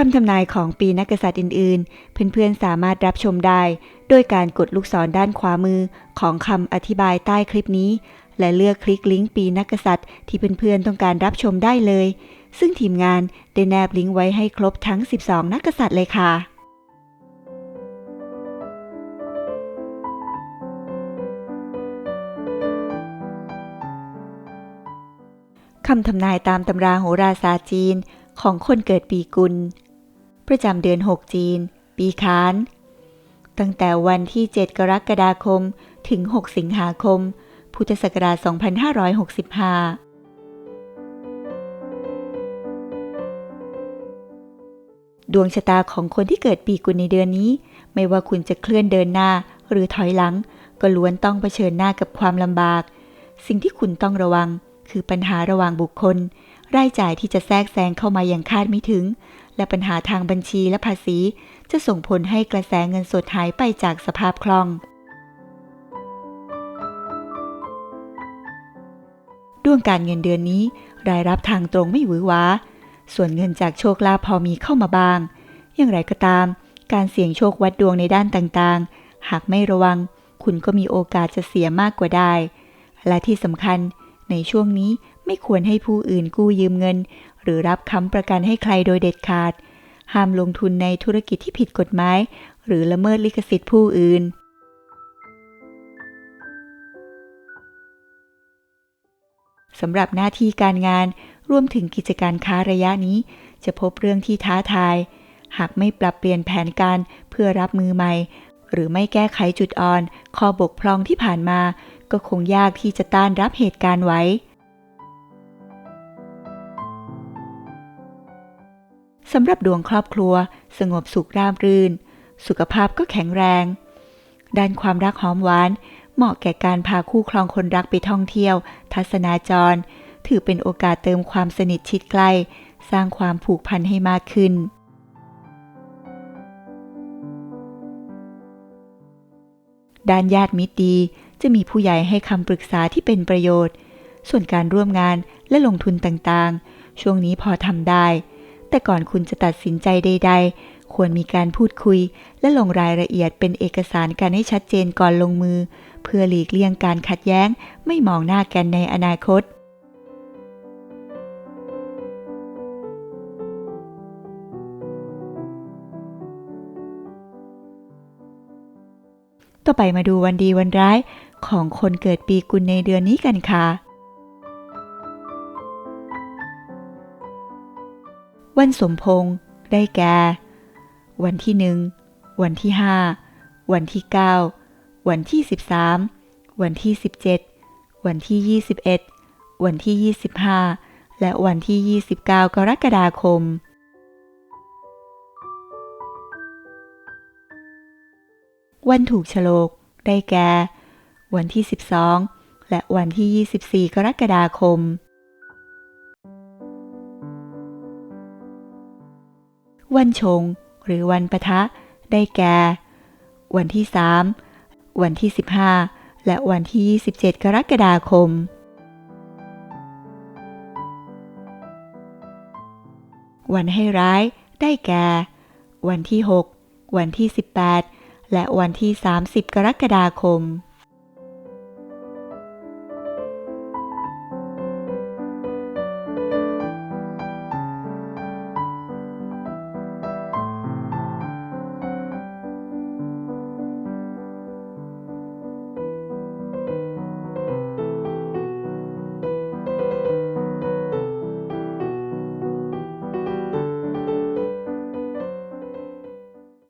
คำทำนายของปีนักกษัตริย์อื่น ๆ เพื่อนๆ สามารถรับชมได้โดยการกดลูกศรด้านขวามือของคำอธิบายใต้คลิปนี้ และเลือกคลิกลิงก์ปีนักกษัตริย์ที่เพื่อนๆ ต้องการรับชมได้เลย ซึ่งทีมงานได้แนบลิงก์ไว้ให้ครบทั้ง 12 นักกษัตริย์เลยค่ะคำทำนายตามตำราโหราศาสตร์จีนของคนเกิดปีกุล ประจำเดือน 6 จีน ปีคาน ตั้งแต่วันที่ 7 กรกฎาคม ถึง 6 สิงหาคม พุทธศักราช 2565ดวงชะตาของคนที่เกิดปีกุลในเดือนนี้ ไม่ว่าคุณจะเคลื่อนเดินหน้าหรือถอยหลัง ก็ล้วนต้องเผชิญหน้ากับความลำบาก สิ่งที่คุณต้องระวัง คือปัญหาระหว่างบุคคล รายจ่ายที่จะแทรกแซงเข้ามาอย่างคาดไม่ถึง และปัญหาทางบัญชีและภาษี จะส่งผลให้กระแสเงินสดหายไปจากสภาพคล่อง ด้วงการเงินเดือนนี้ รายรับทางตรงไม่หวือหวา ส่วนเงินจากโชคลาภพอมีเข้ามาบ้าง อย่างไรก็ตาม การเสี่ยงโชควัดดวงในด้านต่างๆ หากไม่ระวัง คุณก็มีโอกาสจะเสียมากกว่าได้ และที่สำคัญในช่วงนี้ไม่ควรให้ผู้อื่นกู้ยืมเงิน หรือรับค้ำประกันให้ใครโดยเด็ดขาด ห้ามลงทุนในธุรกิจที่ผิดกฎหมาย หรือละเมิดลิขสิทธิ์ผู้อื่น สำหรับหน้าที่การงานรวมถึงกิจการค้าระยะนี้ จะพบเรื่องที่ท้าทาย หากไม่ปรับเปลี่ยนแผนการเพื่อรับมือใหม่ หรือไม่แก้ไขจุดอ่อน ข้อบกพร่องที่ผ่านมา ก็คงยากที่จะต้านรับเหตุการณ์ไว้ สำหรับดวงครอบครัว สงบสุขราบรื่น สุขภาพก็แข็งแรง ด้านความรักหอมหวาน เหมาะแก่การพาคู่ครองคนรักไปท่องเที่ยว ทัศนาจร ถือเป็นโอกาสเติมความสนิทชิดใกล้ สร้างความผูกพันให้มากขึ้นด้านญาติมิตรดีจะมีผู้ใหญ่ให้คำปรึกษาที่เป็นประโยชน์ ส่วนการร่วมงานและลงทุนต่างๆ ช่วงนี้พอทำได้ แต่ก่อนคุณจะตัดสินใจใด ๆ ควรมีการพูดคุย และลงรายละเอียดเป็นเอกสารการให้ชัดเจนก่อนลงมือ เพื่อหลีกเลี่ยงการขัดแย้ง ไม่มองหน้ากันในอนาคตต่อไปมาดูวันดีวันร้ายของคนเกิดปีกุลในเดือนนี้กันค่ะ วันสมพงษ์ได้แก่ วันที่หนึ่งวันที่ห้าวันที่เก้าวันที่สิบสามวันที่สิบเจ็ดวันที่ยี่สิบเอ็ดวันที่ยี่สิบห้าและวันที่ยี่สิบเก้ากรกฎาคม วันถูกฉลก ได้แก่ วันที่ 12 และวันที่ 24 กรกฎาคม วันชง หรือวันปะทะ ได้แก่ วันที่ 3 วันที่ 15 และวันที่ 27 กรกฎาคม วันให้ร้าย ได้แก่ วันที่ 6 วันที่ 18 และวันที่ 30 กรกฎาคม